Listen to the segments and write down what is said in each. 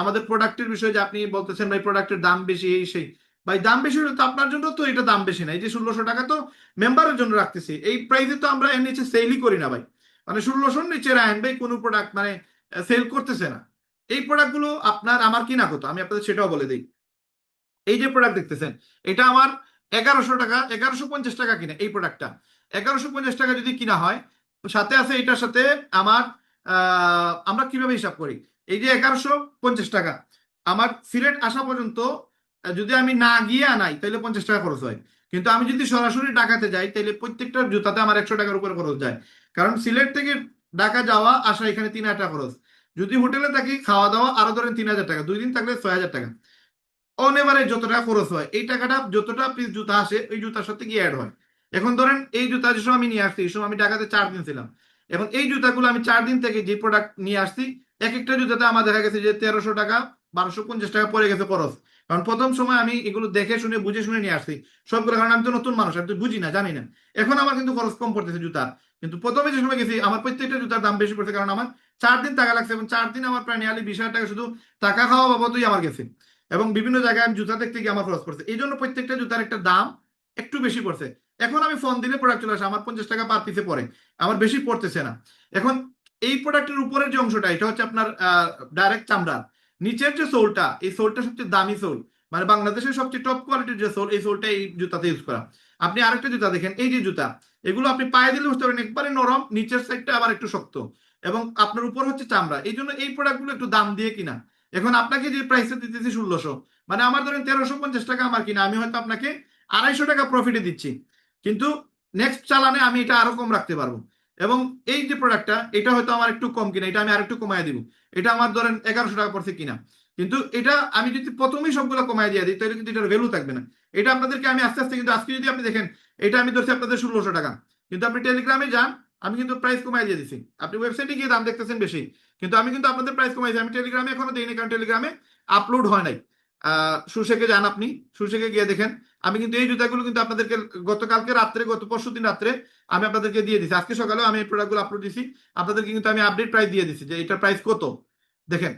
আমাদের প্রোডাক্টের বিষয়ে যে আপনি বলতেছেন, ভাই, প্রোডাক্টের দাম বেশি, এই সেই। ভাই, দাম বেশি হলে তো আপনার জন্য তো এটা দাম বেশি না। এই যে ষোলোশো টাকা তো মেম্বারের জন্য রাখতেছি। এই প্রাইসে তো আমরা এর নিচে সেলই করি না, ভাই। মানে ষোলোশোর নিচে রাখেন ভাই, কোনো প্রোডাক্ট মানে সেল করতেছে না। এই প্রোডাক্টগুলো আপনার আমার কিনা কত? আমি আপনাদের সেটাও বলে দিই। এই যে প্রোডাক্ট দেখতেছেন, এটা আমার এগারোশো টাকা, এগারোশো পঞ্চাশ টাকা কিনা এই প্রোডাক্টটা এগারোশো পঞ্চাশ টাকা যদি কিনা হয়, সাথে আছে এটার সাথে আমার আমরা কীভাবে হিসাব করি? এই যে এগারোশো পঞ্চাশ টাকা। আমার সিলেট আসা পর্যন্ত যদি আমি না গিয়ে আনাই, তাহলে পঞ্চাশ টাকা খরচ হয়। কিন্তু আমি যদি সরাসরি ঢাকাতে যাই, তাহলে প্রত্যেকটা জুতাতে আমার একশো টাকার উপরে খরচ যায়। কারণ সিলেট থেকে ঢাকা যাওয়া, আসা এখানে তিন হাজার টাকা খরচ। যদি হোটেলে থাকি, খাওয়া দাওয়া আরও ধরেন তিন হাজার টাকা, দুই দিন থাকলে ছয় হাজার টাকা। অন এভারে যত টাকা খরচ হয়, এই টাকাটা যতটা পিস জুতা আসে, ওই জুতার সাথে গিয়ে অ্যাড হয়। এখন ধরেন এই জুতা যেসব আমি নিয়ে আসছি, এই সময় আমি ঢাকাতে চার দিন ছিলাম। এবং এই জুতাগুলো আমি চার দিন থেকে যে প্রোডাক্ট নিয়ে আসছি, এক একটা জুতাতে আমার দেখা গেছে যে তেরোশো টাকা, বারোশো পঞ্চাশ টাকা পড়ে গেছে খরচ। কারণ প্রথম সময় আমি এগুলো দেখে শুনে, বুঝে শুনে নিয়ে আসছি। সবগুলো কারণ আমি তো নতুন মানুষ, আমি তো বুঝি না, জানি না। এখন আমার কিন্তু খরচ কম পড়তেছে জুতার কিন্তু প্রথমে যে সময় গেছি, আমার প্রত্যেকটা জুতার দাম বেশি পড়ছে কারণ আমার চার দিন টাকা লাগছে এবং চার দিন আমার প্রায় নিয়ালি বিশ হাজার টাকা শুধু টাকা খাওয়া বাবদই আমার গেছে। এবং বিভিন্ন জায়গায় আমি জুতা দেখতে গিয়ে আমার খরচ পড়ছে। এই জন্য প্রত্যেকটা জুতার একটা দাম একটু বেশি পড়ছে। এখন আমি ফোন দিলে প্রোডাক্ট চলে আসে, আমার পঞ্চাশ টাকা পার পিসে পড়ে, আমার বেশি পড়তেছে না। এখন এই প্রোডাক্টের উপরের যে অংশটা, এটা হচ্ছে আপনার ডাইরেক্ট চামড়ার নিচের যে সোলটা, এই সোলটা সবচেয়ে দামি সোল। মানে বাংলাদেশের সবচেয়ে টপ কোয়ালিটির যে সোল, এই সোলটা এই জুতাতে ইউজ করা। আপনি আরেকটা জুতা দেখেন, এই যে জুতা, এগুলো আপনি পায়ে দিলে বুঝতে পারেন, একবারে নরম, নিচের সাইডটা আবার একটু শক্ত। এবং আপনার উপর হচ্ছে চামড়া, এই জন্য এই প্রোডাক্টগুলো একটু দাম দিয়ে কিনা। এখন আপনাকে যে প্রাইসে দিতেছি ষোলোশো মানে আমার ধরেন তেরোশো পঞ্চাশ টাকা আমার কিনা, আমি হয়তো আপনাকে আড়াইশো টাকা প্রফিটে দিচ্ছি। কিন্তু নেক্সট চালানে আমি এটা আরও কম রাখতে পারব। এবং এই যে প্রোডাক্টটা এটা হয়তো আমার একটু কম কিনা, এটা আমি আর একটু কমায় দিব। এটা আমার ধরেন এগারোশো টাকা পড়ছে কিনা। কিন্তু এটা আমি যদি প্রথমেই সবগুলো কমায় দিয়ে দিই, তাহলে কিন্তু এটার ভ্যালু থাকবে না। এটা আপনাদেরকে আমি আস্তে আস্তে কিন্তু, আজকে যদি আপনি দেখেন, এটা আমি ধরছি আপনাদের ষোলোশো টাকা। কিন্তু আপনি টেলিগ্রামে যান, আমি কিন্তু প্রাইস কমাই দিয়ে দিছি। আপনি ওয়েবসাইটে গিয়ে দাম দেখতেছেন বেশি। কিন্তু আমি কিন্তু আপনাদের প্রাইস কমাইছি আমি টেলিগ্রামে এখনও দিইনি, কারণ টেলিগ্রামে আপলোড হয় নাই। সুশেকে যান আপনি সুশেকে গিয়ে দেখেন। আমি কিন্তু এই জুতাগুলো কিন্তু আপনাদেরকে গতকালকে রাত্রে, গত পরশু দিন রাত্রে আমি আপনাদেরকে দিয়ে দিছি। আজকে সকালেও আমি এই প্রোডাক্টগুলো আপলোড দিছি। আপনাদেরকে কিন্তু আমি আপডেট প্রাইস দিয়ে দিছি যে এটার প্রাইস কত। দেখেন,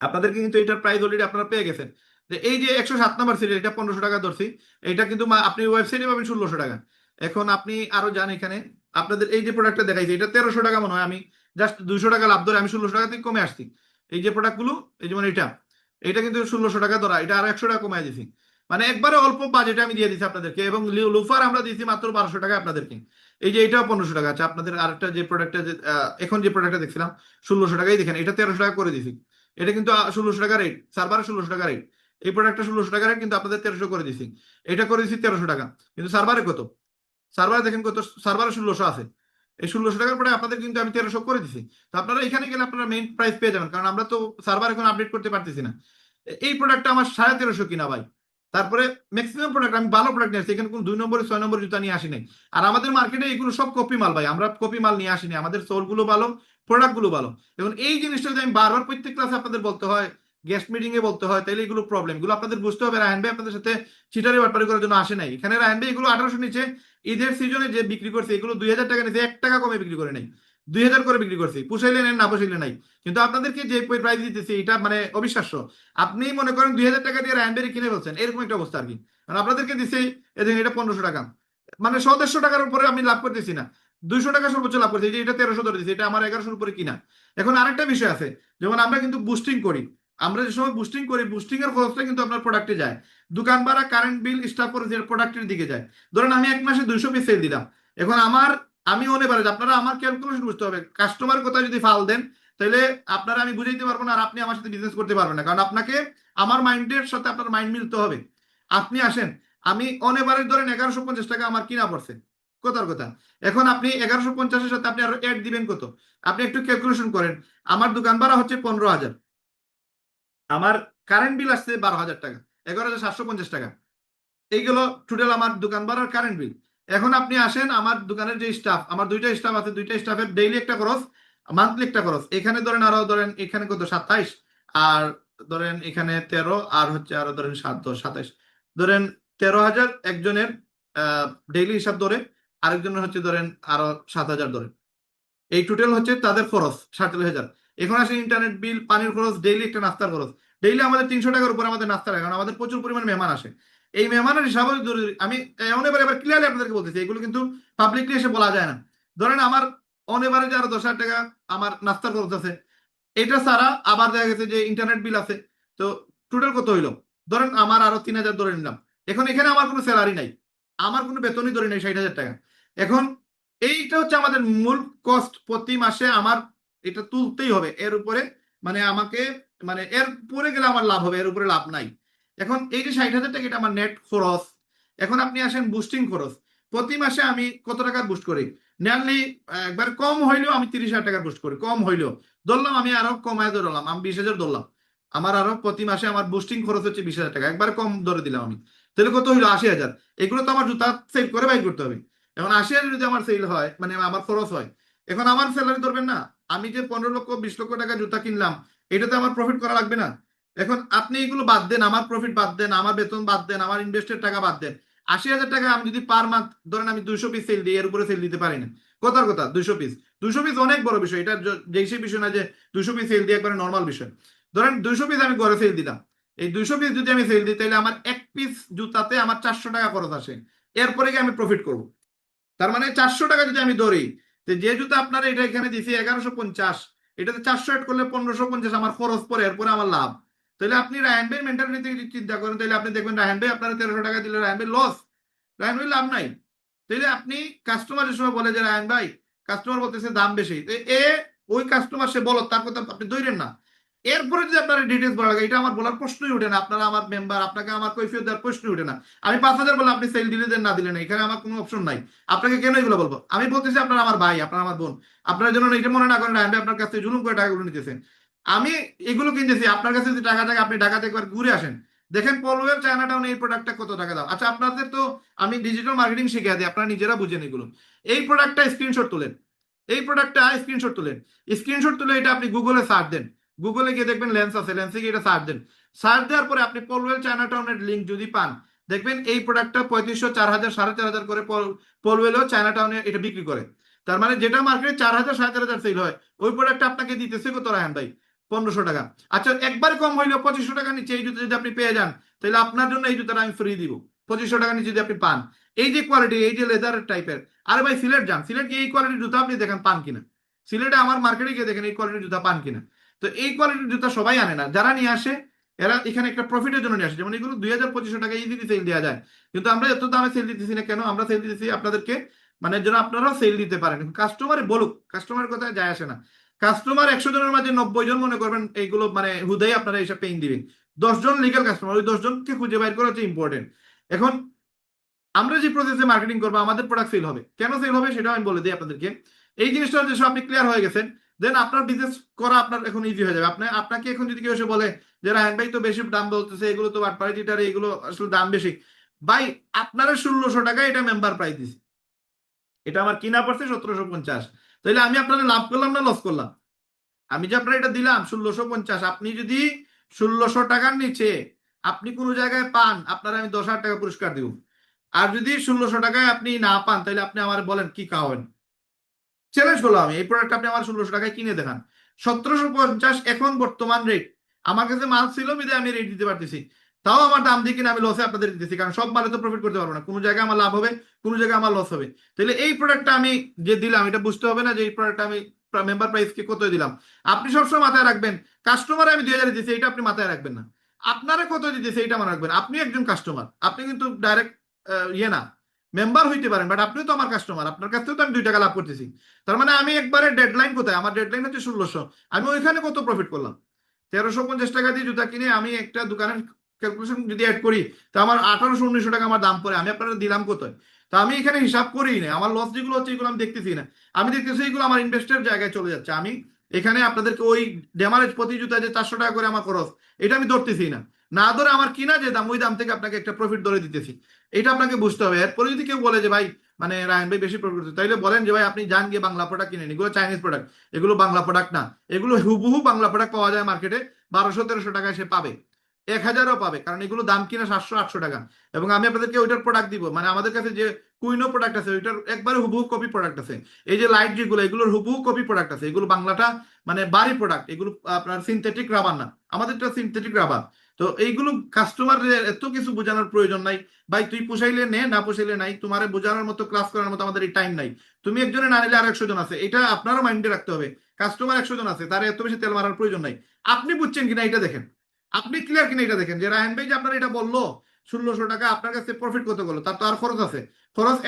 আপনাদেরকে কিন্তু এটার প্রাইস অলরেডি আপনারা পেয়ে গেছেন। যে এই যে একশো সাত নাম্বার সিরিয়াল এটা পনেরোশো টাকা ধরছি। এটা কিন্তু আপনি ওয়েবসাইটে পাবেন ষোলোশো টাকা। এখন আপনি আরও যান এখানে। আপনাদের এই যে প্রোডাক্টটা দেখাইছি, এটা তেরোশো টাকা মনে হয়। আমি জাস্ট দুইশো টাকা লাভ ধরে আমি ষোলোশো টাকা থেকে কমে আসছি। এই যে প্রোডাক্টগুলো এই যেমন এটা। এটা কিন্তু ষোলোশো টাকা ধরা, এটা আর একশো টাকা কমাই দিছি। মানে একবারে অল্প বাজেটে আমি দিয়ে দিছি আপনাদেরকে, এবং লুফার আমরা দিয়েছি মাত্র বারোশো টাকা আপনাদেরকে। এই যে এটা পনেরোশো টাকা আছে আপনাদের আরেকটা যে প্রোডাক্টটা যে এখন যে প্রোডাক্টটা দেখছিলাম, ষোলোশো টাকাই দেখেন, এটা তেরোশো টাকা করে দিছি। এটা কিন্তু ষোলোশো টাকা রেট সার্ভারে ষোলোশো টাকা রেট এই প্রোডাক্টটা ষোলোশো টাকা রেট কিন্তু আপনাদের তেরোশো করে দিছি। এটা করে দিছি তেরোশো টাকা, কিন্তু সার্ভারে কত? সার্ভারে দেখেন কত সার্ভারে ষোলোশো আছে। এই ষোলোশো টাকার পরে আপনাদের কিন্তু আমি তেরোশো করে দিছি। তো আপনারা এখানে গেলে আপনারা মেইন প্রাইস পেয়ে যাবেন, কারণ আমরা তো সার্ভার এখন আপডেট করতে পারতেছি না। এই প্রোডাক্টটা আমার সাড়ে তেরোশো কিনা ভাই। তারপরে ম্যাক্সিমাম প্রোডাক্ট আমি ভালো প্রোডাক্ট নিয়ে আসছি, এখানে কোনো দুই নম্বর, ছয় নম্বর জুতা নিয়ে আসি নাই। আর আমাদের মার্কেটে এগুলো সব কপি মাল ভাই, আমরা কপি মাল নিয়ে আসিনি আমাদের সোলগুলো ভালো প্রোডাক্টগুলো ভালো। এবং এই জিনিসটা যদি আমি বারবার প্রত্যেক ক্লাসে আপনাদের বলতে হয় গেস্ট মিটিং এ বলতে হয় তাহলে এগুলো প্রবলেম এগুলো আপনাদের বুঝতে হবে রায়ন ভাই আপনাদের সাথে চিটারি বাটপারি করার জন্য আসে নাই। এখানে রায়ন ভাই এগুলো আঠারোশো নিচে, ঈদের সিজনে যে বিক্রি করছে, এগুলো দুই হাজার টাকা নিচে, এক টাকা কমে বিক্রি করে নাই। দুই হাজার করে বিক্রি করছি, পুষাইলে নেন, না পুষাইলে নাই। কিন্তু আপনাদেরকে যে প্রাইস দিতেছি, এটা মানে অবিশ্বাস্য। আপনি মনে করেন দুই হাজার টাকা দিয়ে রায়নবেরি কিনে বলছেন এরকম একটা অবস্থা আর কি। মানে আপনাদেরকে দিছে এদিন এটা পনেরোশো টাকা। মানে দেড়শো টাকার উপরে আমি লাভ করতেছি না। দুইশো টাকা সর্বোচ্চ লাভ করছি এটা তেরোশো ধরে দিচ্ছি এটা আমার এগারোশোর উপরে কিনা। এখন আরেকটা বিষয় আছে, যেমন আমরা কিন্তু বুস্টিং করি। আমরা যে সময় বুস্টিং করি বুস্টিং এর খরচটা কিন্তু আপনার প্রোডাক্টে যায়। দোকান ভাড়া কারেন্ট বিল স্টাফ করে প্রোডাক্টের দিকে যায়। ধরেন আমি এক মাসে দুইশো পিস সেল দিলাম। এখন আমার, আমি মনে পারি আপনারা আমার ক্যালকুলেশন বুঝতে হবে। কাস্টমার কথা যদি ফাল দেন, তাহলে আপনারা আমি বুঝাইতে পারব না আর আপনি আমার সাথে বিজনেস করতে পারবেন না। কারণ আপনাকে, আমার মাইন্ডের সাথে আপনার মাইন্ড মিলতে হবে। আপনি আসেন, আমি অনেবারে ধরেন এগারোশো পঞ্চাশ টাকা আমার কিনা পড়ছে। কথার কথা। এখন আপনি এগারোশো পঞ্চাশের সাথে আপনি আরও অ্যাড দিবেন কত? আপনি একটু ক্যালকুলেশন করেন। আমার দোকান ভাড়া হচ্ছে পনেরো হাজার। আমার কারেন্ট বিল আসছে বারো হাজার টাকা, এগারো হাজার সাতশো পঞ্চাশ টাকা। এইগুলো টোটাল আমার দোকান ভাড়ার কারেন্ট বিল এখন আপনি আসেন, আমার দোকানের যে স্টাফ আমার দুইটা স্টাফ আছে, দুইটা স্টাফের ডেইলি একটা খরচ মান্থলি একটা খরচ। এখানে ধরেন আরও ধরেন, এখানে কত? সাতাইশ। আর ধরেন এখানে তেরো, আর হচ্ছে আরও ধরেন সাত, দশ, সাতাইশ। ধরেন তেরো হাজার একজনের ডেইলি হিসাব ধরে, আরেকজনের হচ্ছে ধরেন আরও সাত হাজার ধরে। এই টোটাল হচ্ছে তাদের খরচ, সাতচল্লিশ হাজার। এখন আসে ইন্টারনেট বিল পানির খরচ ডেইলি একটা নাস্তার খরচ। ডেইলি আমাদের তিনশো টাকার উপর আমাদের নাস্তা লাগে কারণ আমাদের প্রচুর পরিমাণ মেহমান আসে। এই মেহমানের হিসাবে আমি এমন এবার ক্লিয়ারলি আপনাদেরকে বলতেছি, এগুলো কিন্তু পাবলিকলি এসে বলা যায় না। ধরেন আমার অনেবারে যে আরও দশ হাজার টাকা আমার নাস্তার খরচ আছে। এটা ছাড়া আবার দেখা গেছে যে ইন্টারনেট বিল আছে। তো টোটাল কত হইল? ধরেন আমার আরও তিন হাজার ধরে নিলাম। এখন এখানে আমার কোনো স্যালারি নাই। আমার কোনো বেতনই ধরে নেই ষাট হাজার টাকা। এখন এইটা হচ্ছে আমাদের মূল কস্ট প্রতি মাসে আমার এটা তুলতেই হবে। এর উপরে মানে আমাকে মানে এর পরে গেলে আমার লাভ হবে, এর উপরে লাভ নাই। এখন এই যে ষাট হাজার টাকা, এটা আমার নেট খরচ। এখন আপনি আসেন বুস্টিং খরচ। প্রতি মাসে আমি কত টাকার বুস্ট করি? নিয়ারলি একবার কম হইলেও আমি তিরিশ হাজার টাকার বুস্ট করি, কম হইলেও। ধরলাম আমি আরও কমায় ধরলাম, আমি বিশ হাজার ধরলাম। আমার আরও প্রতি মাসে আমার বুস্টিং খরচ হচ্ছে বিশ হাজার টাকা, একবার কম ধরে দিলাম আমি। তাহলে কত হইল? আশি হাজার। এগুলো তো আমার জুতা সেল করে বাই করতে হবে। এখন আশি হাজার যদি আমার সেল হয় মানে আমার খরচ হয় এখন আমার স্যালারি ধরবেন না। আমি যে পনেরো লক্ষ, বিশ লক্ষ টাকা জুতা কিনলাম, এটাতে আমার প্রফিট করা লাগবে না। এখন আপনি এগুলো বাদ দেন, আমার প্রফিট বাদ দেন, আমার বেতন বাদ দেন, আমার ইনভেস্টের টাকা বাদ দেন। আশি হাজার টাকা আমি যদি পার মান্থ ধরেন আমি দুইশো পিস সেল দিই, এর উপরে সেল দিতে পারি না। কথার কথা, দুইশো পিস দুইশো পিস অনেক বড় বিষয়। এটা যেই সেই বিষয় না যে দুইশো পিস সেল দিয়ে একবারে নর্মাল বিষয়। ধরেন দুইশো পিস আমি ঘরে সেল দিলাম। এই দুইশো পিস যদি আমি সেল দিই, তাহলে আমার এক পিস জুতাতে আমার চারশো টাকা খরচ আসে। এরপরে গিয়ে আমি প্রফিট করব। তার মানে চারশো টাকা যদি আমি ধরি তো যে জুতা আপনার এটা এখানে দিছি এগারোশো পঞ্চাশ, এটাতে চারশো এড করলে পনেরোশো পঞ্চাশ, আমার খরচ পরে, এরপরে আমার লাভ। তাহলে আপনি রায়ন ভাই মেন্টালিটি চিন্তা করেন, তাহলে আপনি দেখবেন রায়ন ভাই আপনার তেরোশো টাকা দিলে রায়ন ভাই লস রায়ন ভাই লাভ নাই। তাহলে আপনি কাস্টমার হিসেবে বলে যে রায়ন ভাই কাস্টমার বলতেছে দাম বেশি। এ ওই কাস্টমার সে বলো তার কথা আপনি ধরেন না। এরপরে যদি আপনার ডিটেলস বলা লাগে, এটা আমার বলার প্রশ্নই ওঠে না। আপনারা আমার মেম্বার আপনাকে আমার কৈফিয়ত দেওয়ার প্রশ্নই ওঠে না। আমি পাঁচ হাজার বলে আপনি সেল দেন না দিলেন, এখানে আমার কোনো অপশন নাই। আপনাকে কেন এগুলো বলব? আমি বলতেছি আপনার আমার ভাই, আপনার আমার বোন। আপনার জন্য এটা মনে না করেন, আমি আপনার কাছ থেকে জুলুম করে টাকাগুলো নিতেছেন। আমি এগুলো কিনতেছি, আপনার কাছে যদি টাকা থাকে, আপনি ঢাকা থেকে একবার ঘুরে আসেন। দেখেন পলওয়ের চায়না টাউন এই প্রোডাক্টটা কত টাকা দাও আচ্ছা আপনাদের তো আমি ডিজিটাল মার্কেটিং শিখে দিই, আপনারা নিজেরা বুঝেন এগুলো। এই প্রোডাক্টটা স্ক্রিনশট তুলেন। এই প্রোডাক্টটা স্ক্রিনশট তুলেন। স্ক্রিনশট তুলে এটা আপনি গুগলে সার্চ দেন। গুগলে গিয়ে দেখবেন লেন্স আছে লেন্সে গিয়ে এটা সার্চ দেন। সার্চ দেওয়ার পরে আপনি পলওয়েল চায়না টাউনের লিঙ্ক যদি পান, দেখবেন এই প্রোডাক্টটা পঁয়ত্রিশশো চার হাজার সাড়ে চার হাজার করে পলওয়েলও চায়না টাউনে এটা বিক্রি করে। তার মানে যেটা মার্কেটে চার হাজার সাড়ে চার হাজার সেল হয়, ওই প্রোডাক্টটা আপনাকে দিতেছে কত রায়ন ভাই? পনেরোশো টাকা। আচ্ছা একবার কম হইলেও পঁচিশশো টাকা নিচে এই জুতো যদি আপনি পেয়ে যান, তাহলে আপনার জন্য এই জুতোটা আমি ফ্রি দিব। পঁচিশশো টাকা নিচে যদি আপনি পান, এই যে কোয়ালিটি এই যে লেদার টাইপের আরে ভাই সিলেট যান, সিলেট গিয়ে এই কোয়ালিটির জুতো আপনি দেখেন পান কিনা? সিলেটে আমার মার্কেটে গিয়ে দেখেন এই কোয়ালিটির জুতা পান কিনা? তো এই কোয়ালিটির জুতা সবাই আনে না। যারা নিয়ে আসে, এরা এখানে একটা প্রফিটের জন্য নিয়ে আসে। যেমন এগুলো দুই হাজার পঁচিশশো টাকা ইজিলি সেল দেওয়া যায়। কিন্তু আমরা এত দামে সেল দিতেছি না কেন? আমরা সেল দিতেছি আপনাদেরকে মানে যেন আপনারাও সেল দিতে পারেন। কাস্টমারে বলুক কাস্টমারের কথা যায় আসে না। কাস্টমার একশো জনের মাঝে নব্বই জন মনে করবেন, এইগুলো মানে হুদাই আপনারা এইসব পেইন দিবেন। দশজন লিগাল কাস্টমার ওই দশজনকে খুঁজে বাইর করা হচ্ছে ইম্পর্টেন্ট এখন, আমরা যে প্রসেসে মার্কেটিং করব, আমাদের প্রোডাক্ট সেল হবে। কেন সেল হবে সেটা আমি বলে দিই আপনাদেরকে। এই জিনিসটা যে আপনি ক্লিয়ার হয়ে গেছেন দেন আপনার বিজনেস করা আপনার এখন ইজি হয়ে যাবে। আপনি, আপনাকে এখন যদি কেউ এসে বলে যে রায়ন ভাই তো বেশি দাম বলতেছে, এগুলো তো বাটপাড়িটার এগুলো আসলে দাম বেশি। ভাই, আপনারা ষোলোশো টাকা এটা মেম্বার প্রাইস দিছি। এটা আমার কিনা পড়ছে সতেরোশো পঞ্চাশ। তাহলে আমি আপনাদের লাভ করলাম না লস করলাম? আমি যে আপনার এটা দিলাম, ষোলোশো পঞ্চাশ, আপনি যদি ষোলোশো টাকার নিচে আপনি কোনো জায়গায় পান, আপনার আমি দশ হাজার টাকা পুরস্কার দিব। আর যদি ষোলোশো টাকায় আপনি না পান তাহলে আপনি আমার বলেন কি খাওয়াবেন? চ্যালেঞ্জ করলাম আমি, এই প্রোডাক্ট আপনি আমার ষোলোশো টাকায় কিনে দেখান। সতেরোশো পঞ্চাশ এখন বর্তমান রেট আমার কাছে মাল ছিল বিদে আমি রেট দিতে পারতেছি। তাও আমার দাম দিয়ে কিনে আমি লসে আপনাদের দিতেছি, কারণ সব মালে তো প্রফিট করতে পারব না। কোনো জায়গায় আমার লাভ হবে, কোনো জায়গায় আমার লস হবে। তাহলে এই প্রোডাক্টটা আমি যে দিলাম, এটা বুঝতে হবে না যে এই প্রোডাক্টটা আমি মেম্বার প্রাইসকে কত দিলাম। আপনি সবসময় মাথায় রাখবেন কাস্টমার আমি দুই হাজার দিচ্ছি এটা আপনি মাথায় রাখবেন না। আপনারা কত দিতেছে, এটা মনে রাখবেন। আপনি একজন কাস্টমার আপনি কিন্তু ডাইরেক্ট ইয়ে না। মেম্বার হইতে পারেন বাট আপনিও তো আমার কাস্টমার আপনার কাছ থেকেও তো আমি দুই টাকা লাভ করতেছি। তার মানে আমি একবারে ডেডলাইন কোথায়? আমার ডেডলাইন হচ্ছে ষোলোশো। আমি ওইখানে কত প্রফিট করলাম? তেরোশো পঞ্চাশ টাকা দিয়ে জুতা কিনে আমি একটা দোকানের ক্যালকুলেশন যদি অ্যাড করি, তো আমার আঠারোশো, উনিশশো টাকা আমার দাম পড়ে, আমি আপনারা দিলাম কোথায়? তো আমি এখানে হিসাব করি না, আমার লস যেগুলো হচ্ছে এগুলো আমি দেখতেছি না। আমি দেখতেছি এগুলো আমার ইনভেস্টের জায়গায় চলে যাচ্ছে। আমি এখানে আপনাদেরকে ওই ড্যামারেজ প্রতি জুতা যে চারশো টাকা করে আমার খরচ, এটা আমি ধরতেছি না। না ধরে আমার কিনা যে দাম, ওই দাম থেকে আপনাকে একটা প্রফিট ধরে দিতেছি। এটা আপনাকে বুঝতে হবে। এরপরে যদি কেউ বলে যে, ভাই মানে রায়ন ভাই বেশি প্রফিট তাইলে বলেন যে, ভাই, আপনি যান গিয়ে বাংলা প্রোডাক্ট কিনেন এগুলো চাইনিজ প্রোডাক্ট এগুলো বাংলা প্রোডাক্ট না। এগুলো হুবহু বাংলা প্রোডাক্ট পাওয়া যায় মার্কেটে বারোশো, তেরোশো টাকায় সে পাবে। এক হাজারও পাবে। কারণ এগুলো দাম কিনা সাতশো, আটশো টাকা। এবং আমি আপনাদেরকে ওইটার প্রোডাক্ট দিব। মানে আমাদের কাছে যে কুইনো প্রোডাক্ট আছে, ওইটার একবারে হুবহু কপি প্রোডাক্ট আছে। এই যে লাইট যেগুলো, এগুলোর হুবহু কপি প্রোডাক্ট আছে। এগুলো বাংলাটা মানে বাড়ি প্রোডাক্ট এগুলো আপনার সিনথেটিক রাবার না। আমাদেরটা সিনথেটিক রাবার তো এইগুলো কাস্টমার এত কিছু বোঝানোর প্রয়োজন নাই। ভাই, তুই পোষাইলে নে, না পোষাইলে নাই, তোমার বোঝানোর মতো ক্লাস করার মতো আমাদের এই টাইম নাই। তুমি একজনে না নিলে আর একশো জন আছে। এটা আপনারও মাইন্ডে রাখতে হবে। কাস্টমার একশো জন আছে, তার এত বেশি তেল মারার প্রয়োজন নাই। আপনি বুঝছেন কিনা এটা দেখেন। আপনি ক্লিয়ার কিনা এটা দেখেন যে রায়ন ভাই যে আপনার এটা বলল, ষোলোশো টাকা, আপনার কাছে প্রফিট কত করল তার তো আর খরচ আছে। খরচ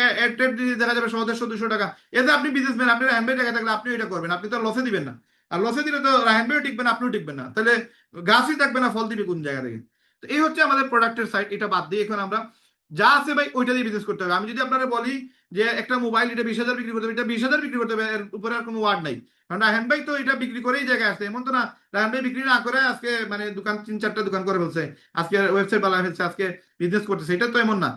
দেখা যাবে সদস্য দুশো টাকা। এতে আপনি বিজনেসম্যান আপনি রায়ন ভাই টাকা থাকলে আপনি এটা করবেন, আপনি তো লসে দিবেন না। আর লসে দিলে তো রায়ন ভাইও টিকবেন আপনিও টিকবেন না। তাহলে গাছই থাকবে না ফল দিবে কোন জায়গা থেকে? তো এই হচ্ছে আমাদের প্রোডাক্টের সাইট এটা বাদ দিয়ে এখন আমরা যা আছে ভাই ওইটা দিয়ে বিজনেস করতে হবে। আমি যদি আপনারা বলি যে একটা মোবাইল এটা বিশ হাজার বিক্রি করতে হবে, এটা বিশ হাজার বিক্রি করতে হবে, এর উপরে আর কোনো ওয়ার্ড নাই। কারণ রায়হান ভাই তো এটা বিক্রি করেই জায়গায় আসছে। এমন তো না রায়হান ভাই বিক্রি না করে আজকে মানে দোকান, তিন চারটা দোকান করে ফেলছে। আজকে ওয়েবসাইট বানা ফেলছে, আজকে বিজনেস করতেছে। এটা তো এমন না।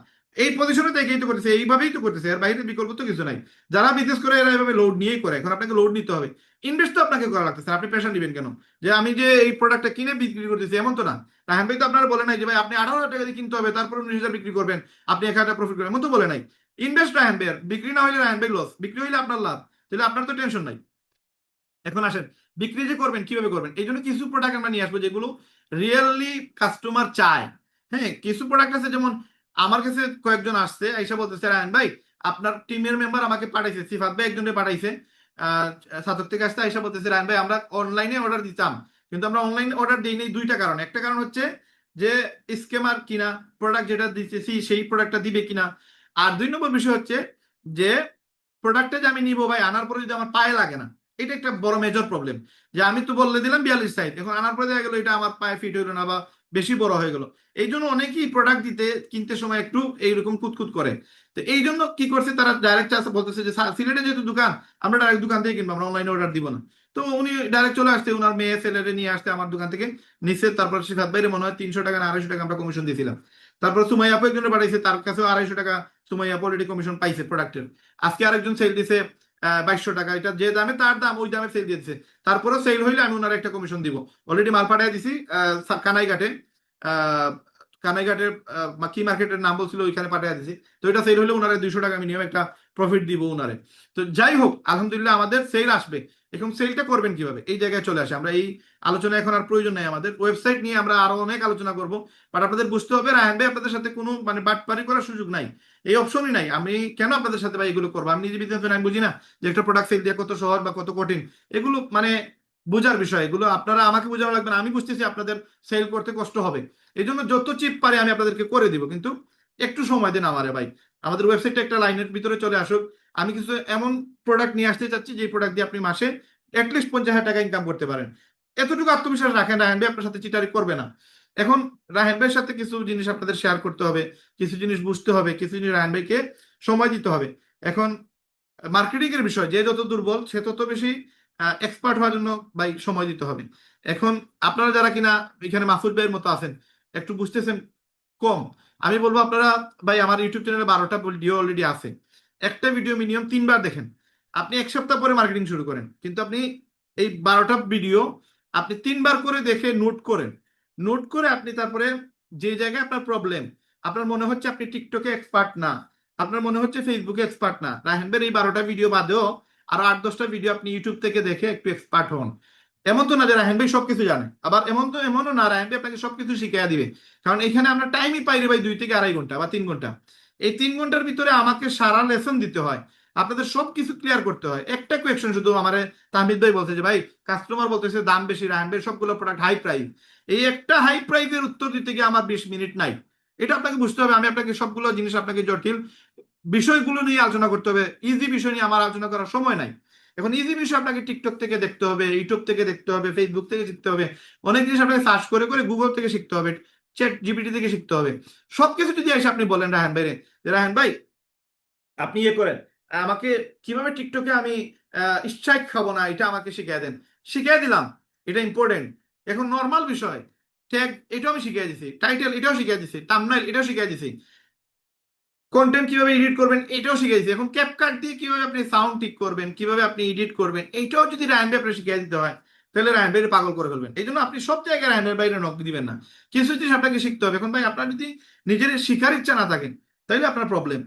এই পজিশনে থেকেই তো করতেছে, এইভাবেই তো করতেছে, এর বাইরে বিকল্প তো কিছু নাই। যারা বিজনেস করে, এরা এইভাবে লোড নিয়েই করে। এখন আপনাকে লোড নিতে হবে। ইনভেস্ট তো আপনাকে করা লাগতেছে, আপনি পেশা নেবেন কেন? যে আমি যে এই প্রোডাক্টটা কিনে বিক্রি করতেছি, এমন তো না। রাহান ভাই তো আপনারা বলে নাই যে, ভাই, আপনি আঠারো হাজার টাকা দিয়ে কিনতে হবে, তারপর উনিশ হাজার বিক্রি করবেন, আপনি এক হাজার প্রফিট করবেন। এমন তো বলে নাই। ইনভেস্ট রাহান ভাই বিক্রি না হলে রাহান ভাই লস বিক্রি হইলে আপনার লাভ। তাহলে আপনার তো টেনশন নাই। এখন আসেন, বিক্রি যে করবেন, কীভাবে করবেন? এই জন্য কিছু প্রোডাক্ট আমরা নিয়ে আসব যেগুলো রিয়েলি কাস্টমার চায়। হ্যাঁ কিছু প্রোডাক্ট আছে যেমন আমার কাছে কয়েকজন আসছে, আইসা বলতেছে, রায়ন ভাই, আপনার টিমের মেম্বার আমাকে পাঠাইছে, সিফাত ভাই একজনে পাঠাইছে। সাতক থেকে আসতে আইসা বলতেছে, রায়ন ভাই, আমরা অনলাইনে অর্ডার দিতাম, কিন্তু আমরা অনলাইন অর্ডার দিই নাই দুইটা কারণ। একটা কারণ হচ্ছে যে স্কেমার কিনা প্রোডাক্ট যেটা দিতেছি, সেই প্রোডাক্টটা দিবে কিনা। আর দুই নম্বর বিষয় হচ্ছে যে প্রোডাক্টটা যে আমি নিবো ভাই, আনার পরে যদি আমার পায়ে লাগে না, এটা একটা বড় মেজর প্রবলেম যে আমি তো বললে দিলাম বিয়াল্লিশ সাইজ এখন আনার পরে দেখা গেলো এটা আমার পায়ে ফিট হইল না বা বেশি বড় হয়ে গেল। এই জন্য অনেকেই প্রোডাক্ট দিতে, কিনতে সময় একটু এইরকম কুতকুত করে। তো এই জন্য কি করছে, তারা ডাইরেক্ট আসে বলতেছে যে সিলেটে যেহেতু দোকান, আমরা ডাইরেক্ট দোকান থেকে কিনবো, আমরা অনলাইনে অর্ডার দিব না। তো উনি ডাইরেক্ট চলে আসতে ওনার মেয়ে ছেলেরে নিয়ে আসতে আমার দোকান থেকে নিচে তারপর সিফাত বাইরে মনে হয় তিনশো টাকা না আড়াইশো টাকা আমরা কমিশন দিয়েছিলাম। তারপর সুমাই আপু একজনে পাঠাইছে, তার কাছেও আড়াইশো টাকা সুমাই আপু অলরেডি কমিশন পাইছে প্রোডাক্টের আজকে আরেকজন সেল দিছে বাইশশো টাকা। এটা যে দামে তার দাম, ওই দামে সেল দিয়েছে। তারপরে সেল হইলে আমি ওনার একটা কমিশন দিব। অলরেডি মাল পাঠিয়ে দিছি কানাইঘাটে। কানাইঘাটের কি মার্কেটের নাম বলছিল, ওইখানে পাঠিয়ে দিছি। তো এটা সেল হলে ওনারা দুইশো টাকা মিনিমাম একটা প্রফিট দিব ওনারে তো যাই হোক, আলহামদুলিল্লাহ আমাদের সেল আসবে। এখন সেলটা করবেন কীভাবে? এই জায়গায় চলে আসে। আমরা এই আলোচনা এখন আর প্রয়োজন নেই আমাদের। ওয়েবসাইট নিয়ে আমরা আরও অনেক আলোচনা করব। বাট আপনাদের বুঝতে হবে রায়হান ভাই আপনাদের সাথে কোনো মানে বাটপারি করার সুযোগ নাই। এই অপশনই নাই। আমি কেন আপনাদের সাথে ভাই এগুলো করব? আমি নিজে বিজনেস আমি বুঝি না যে একটা প্রোডাক্ট সেল দিয়ে কত সহজ বা কত কঠিন। এগুলো মানে বোঝার বিষয়। এগুলো আপনারা আমাকে বোঝানো লাগবে না। আমি বুঝতেছি আপনাদের সেল করতে কষ্ট হবে। এই জন্য যত চিপ পারে আমি আপনাদেরকে করে দিব। কিন্তু একটু সময় দিন আমারে ভাই। আমাদের ওয়েবসাইটটা একটা লাইনের ভিতরে চলে আসুক। আমি কিছু এমন প্রোডাক্ট নিয়ে আসতে চাচ্ছি যে প্রোডাক্ট দিয়ে আপনি মাসে অ্যাটলিস্ট পঞ্চাশ হাজার টাকা ইনকাম করতে পারেন। এতটুকু আত্মবিশ্বাস রাখেন রাহেন ভাই, আপনার সাথে চিটারি করবে না। এখন রাহেন ভাইয়ের সাথে কিছু জিনিস আপনাদের শেয়ার করতে হবে, কিছু জিনিস বুঝতে হবে, কিছু জিনিস রাহেন ভাইকে সময় দিতে হবে। এখন মার্কেটিং এর বিষয়, যে যত দুর্বল, সে তত বেশি এক্সপার্ট হওয়ার জন্য ভাই সময় দিতে হবে। এখন আপনারা যারা কিনা এখানে মাসুদ ভাইয়ের মতো আছেন, একটু বুঝতেছেন কম। আমি বলব আপনারা, ভাই, আমার ইউটিউব চ্যানেলে বারোটা ভিডিও অলরেডি আছে। একটা ভিডিও মিনিমাম তিনবার দেখেন। আপনি এক সপ্তাহ পরে মার্কেটিং শুরু করেন। কিন্তু আপনি এই বারোটা ভিডিও আপনি তিনবার করে দেখে নোট করেন। নোট করে আপনি তারপরে যে জায়গায় আপনার প্রবলেম আপনার মনে হচ্ছে আপনি টিকটকে এক্সপার্ট না, আপনার মনে হচ্ছে ফেসবুকে এক্সপার্ট না রাহেনবের এই বারোটা ভিডিও বাদেও আরও আট, দশটা ভিডিও আপনি ইউটিউব থেকে দেখে একটু এক্সপার্ট হন। এমন তো না যে রাহেন ভাই সবকিছু জানে, আবার এমন তো, এমনও না রাহেন ভাই আপনাকে সবকিছু শিখিয়ে দিবে। কারণ এখানে আমরা টাইমই পাই রে ভাই দুই থেকে আড়াই ঘণ্টা বা তিন ঘণ্টা। এই তিন ঘণ্টার ভিতরে আমাকে সারা লেসন দিতে হয়। আপনাদের সব কিছু ক্লিয়ার করতে হয়। একটা কোয়েকশন শুধু আমার তাহমিদ ভাই বলছে যে, ভাই কাস্টমার বলতেছে দাম বেশি রাহেন ভাই সবগুলো প্রোডাক্ট হাই প্রাইস এই একটা হাই প্রাইসের উত্তর দিতে গিয়ে আমার বিশ মিনিট নাই। এটা আপনাকে বুঝতে হবে। আমি আপনাকে সবগুলো জিনিস আপনাকে জটিল বিষয়গুলো নিয়ে আলোচনা করতে হবে। ইজি বিষয় নিয়ে আমার আলোচনা করার সময় নাই। এখন ইজি বিষয় আপনাকে টিকটক থেকে দেখতে হবে ইউটিউব থেকে দেখতে হবে ফেসবুক থেকে শিখতে হবে, অনেক জিনিস আপনাকে সার্চ করে করে গুগল থেকে শিখতে হবে চ্যাট জিপিটি থেকে শিখতে হবে। সবকিছু যদি এসে আপনি বলেন রাহান ভাই যে রাহান ভাই, আপনি ইয়ে করেন, আমাকে কীভাবে টিকটকে আমি স্ট্রাইক খাব না, এটা আমাকে শিখিয়ে দেন। শিখিয়ে দিলাম, এটা ইম্পর্টেন্ট এখন নর্মাল বিষয় ট্যাগ এটাও আমি শিখিয়ে দিছি টাইটেল এটাও শিখিয়ে দিছি টামনাইল এটাও শিখিয়ে দিছি। কন্টেন্ট কীভাবে এডিট করবেন, এটাও দিচ্ছে এখন ক্যাপকাট দিয়ে কীভাবে আপনি সাউন্ড ঠিক করবেন, কীভাবে আপনি এডিট করবেন, এইটাও যদি রায়ন আপনি শিখিয়ে দিতে হয়, তাহলে রায়ন ভাইয়ের পাগল করে ফেলবেন। এই জন্য আপনি সব জায়গায় রায়নের বাইরে নক দিবেন না। কিছু জিনিস আপনাকে শিখতে হবে। এখন ভাই আপনার যদি নিজের শিখার ইচ্ছা না থাকেন তাহলে আপনার প্রবলেম